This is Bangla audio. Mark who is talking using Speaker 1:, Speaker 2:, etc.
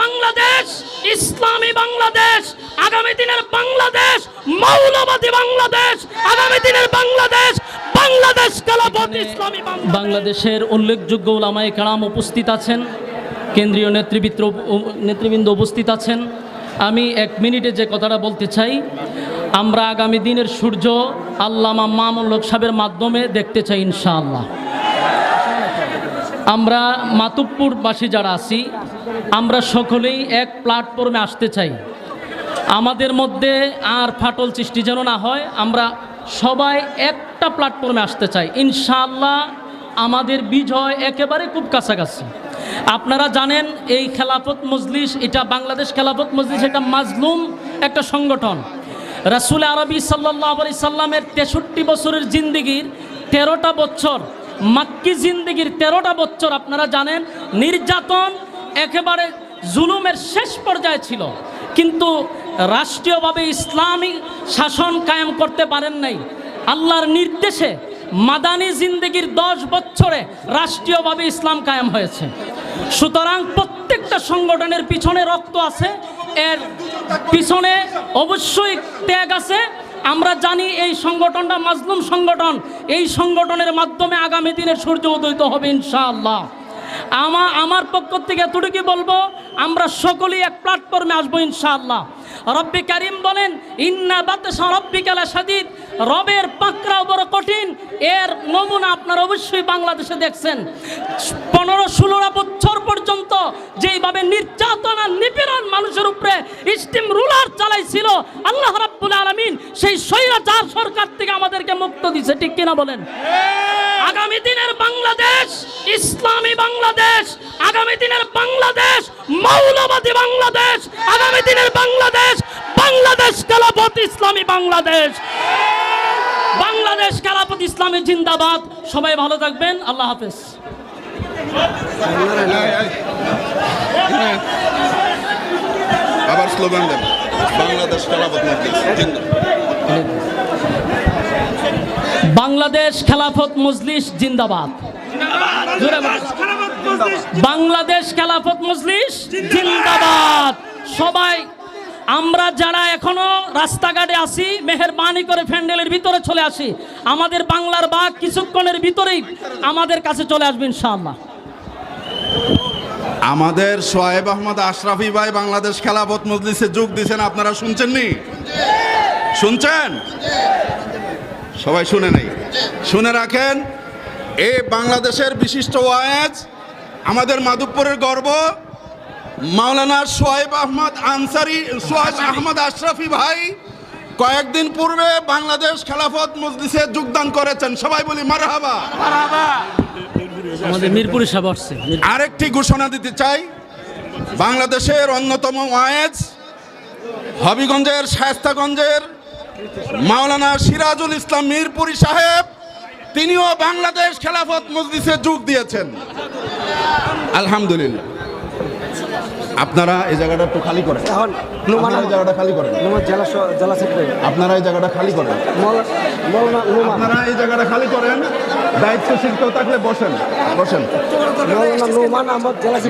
Speaker 1: বাংলাদেশ, ইসলামী বাংলাদেশ, আগামী দিনের বাংলাদেশ, মৌলবাদী বাংলাদেশ, আগামী দিনের বাংলাদেশ বাংলাদেশ ইসলামী বাংলাদেশ।
Speaker 2: বাংলাদেশের উল্লেখযোগ্য ওলামায়ে কালাম উপস্থিত আছেন, কেন্দ্রীয় নেতৃবৃন্দ নেতৃবৃন্দ উপস্থিত আছেন। আমি এক মিনিটে যে কথাটা বলতে চাই, আমরা আগামী দিনের সূর্য আল্লামা মামুল্লক সাহেবের মাধ্যমে দেখতে চাই ইনশাআল্লাহ। আমরা মাতুব্পুরবাসী যারা আছি, আমরা সকলেই এক প্ল্যাটফর্মে আসতে চাই। আমাদের মধ্যে আর ফাটল সৃষ্টি যেন না হয়, আমরা সবাই একটা প্ল্যাটফর্মে আসতে চাই। ইনশাআল্লাহ আমাদের বিজয় একেবারে খুব কাছাকাছি। আপনারা জানেন, এই খেলাফত মজলিস, এটা বাংলাদেশ খেলাফত মজলিস, এটা মাজলুম একটা সংগঠন। রাসুল আরবি সাল্লাহ আলি সাল্লামের তেষট্টি বছরের জিন্দিগির তেরোটা বছর মাক্কি জিন্দিগির তেরোটা বছর আপনারা জানেন, নির্যাতন একেবারে জুলুমের শেষ পর্যায়ে ছিল। কিন্তু রাষ্ট্রীয়ভাবে ইসলামী শাসন কায়েম করতে পারেন নাই। আল্লাহর নির্দেশে মাদানী জিন্দিগির দশ বছরে রাষ্ট্রীয়ভাবে ইসলাম কায়েম হয়েছে। সুতরাং প্রত্যেকটা সংগঠনের পিছনে রক্ত আছে, এর পিছনে অবশ্যই ত্যাগ আছে আমরা জানি এই সংগঠনটা মাজলুম সংগঠন। এই সংগঠনের মাধ্যমে আগামী দিনে সূর্য উদয়িত হবে ইনশাআল্লাহ। আমা, আমার পক্ষ থেকে এতটুকু বলব, আমরা সকলেই এক প্ল্যাটফর্মে আসব ইনশাআল্লাহ। রব্বি কারিম বলেন, ইন্না বাতাসা রব্বিকালা সাদিদ রবের পাকড়াও বড় এর নমুনা আপনারা অবশ্যই বাংলাদেশে দেখছেন। পনেরো ষোলোটা বছর পর্যন্ত যেইভাবে নির্যাতন আর নিপীড়ন মানুষের উপরে স্টিম রুলার চালাইছিল আল্লাহ রাব্বুল আলামিন সেই স্বৈরাচার সরকার থেকে আমাদেরকে মুক্ত দিছে ঠিক কিনা বলেন? আগামী দিনের বাংলাদেশ ইসলামী বাংলাদেশ আগামী দিনের বাংলাদেশ মৌলবাদী বাংলাদেশ আগামী দিনের বাংলাদেশ বাংলাদেশ খেলাফত ইসলামী বাংলাদেশ। বাংলাদেশ খেলাফত ইসলামী জিন্দাবাদ। সবাই ভালো থাকবেন। আল্লাহ হাফেজ।
Speaker 3: আবার স্লোগান দেন। বাংলাদেশ খেলাফত।
Speaker 2: বাংলাদেশ খেলাফত মজলিস জিন্দাবাদ। বাংলাদেশ খেলাফত মজলিস জিন্দাবাদ। সবাই আমরা যারা এখনও রাস্তাঘাটে আসি, মেহরবানি করে ফ্যান্ডেলের ভিতরে চলে আসি। আমাদের বাংলার বাঘ কিছুক্ষণের ভিতরেই আমাদের কাছে চলে আসবে ইনশাআল্লাহ।
Speaker 3: আমাদের সোহেব আহমদ আশরাফি ভাই বাংলাদেশ খেলাফত মজলিসে যোগ দিয়েছেন, আপনারা শুনছেন নি? শুনছেন? সবাই শুনে নেই। শুনে রাখেন এই বাংলাদেশের বিশিষ্ট ওয়াজ আমাদের মাধবপুরের গর্ব মাওলানা সোহেব আহমদ আনসারি সোহেব আহমদ আশরাফি ভাই কয়েকদিন পূর্বে বাংলাদেশ খেলাফত মজলিসে যোগদান করেছেন। সবাই বলি মারহাবা।
Speaker 2: আমাদের মিরপুরে সাহেব আসছে।
Speaker 3: আরেকটি ঘোষণা দিতে চাই। বাংলাদেশের অন্যতম ওয়ায়েজ হবিগঞ্জের শায়স্তাগঞ্জের মাওলানা সিরাজুল ইসলাম মিরপুরি সাহেব তিনিও বাংলাদেশ খেলাফত মজলিসে যোগ দিয়েছেন। আলহামদুলিল্লাহ। আপনারা এই জায়গাটা একটু খালি করেন।
Speaker 4: এখন
Speaker 3: আপনারা এই জায়গাটা খালি করেন।
Speaker 4: জেলা স- জেলা সেক্রেটারি
Speaker 3: আপনারা এই জায়গাটা খালি করেন। আপনারা এই জায়গাটা খালি করেন। দায়িত্বশীল কেউ থাকলে বসেন। বসেন।
Speaker 4: জেলা